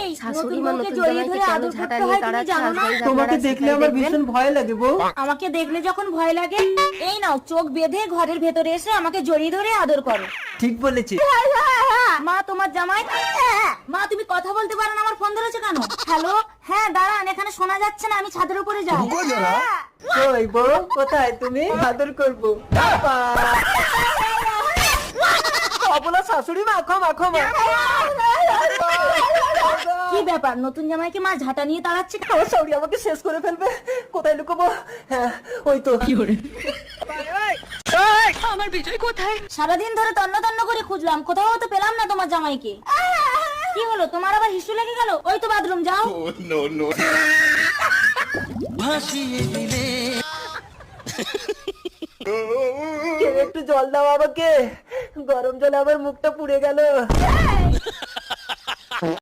এই, শাশুড়ি মা নতুন জামাইকে কেন ঝাঁটা নিয়ে তাড়াচ্ছে জানো না? তোমাকে আপনারা দেখলে আমার ভীষণ ভয় লাগে বউ। আমাকে দেখলে যখন ভয় লাগে এই নাও চোখ বেঁধে ঘরের ভেতরে এসে আমাকে জড়িয়ে ধরে আদর করো। ঠিক বলেছি। মা তোমার জামাই মা তুমি কথা বলতে পারো না আমার ফোন ধরেছো কেন? হ্যালো? হ্যাঁ দাঁড়ান এখানে শোনা যাচ্ছে না আমি ছাদের উপরে যাই। বউ? কোথায় তুমি? আদর করব। অবলা শাশুড়ি মা ক্ষমা ক্ষমা। কি ব্যাপার? নতুন জামাইকে মা ঝাঁটা নিয়ে তাড়াচ্ছে কেন? আমার শাশুড়ি আমাকে শেষ করে ফেলবে। কোথায় লুকোবো? হ্যাঁ ওই তো। কি সারাদিন ধরে তন্ন তন্ন করে খুঁজলাম কোথাও তো পেলাম না তোমার জামাইকে। কি হলো তোমার আবার হিসু লেগে গেল? ওই তো বাথরুম যাও। কেউ একটু জল দাও আমাকে। গরম জলে আমার মুখটা পুড়ে গেল।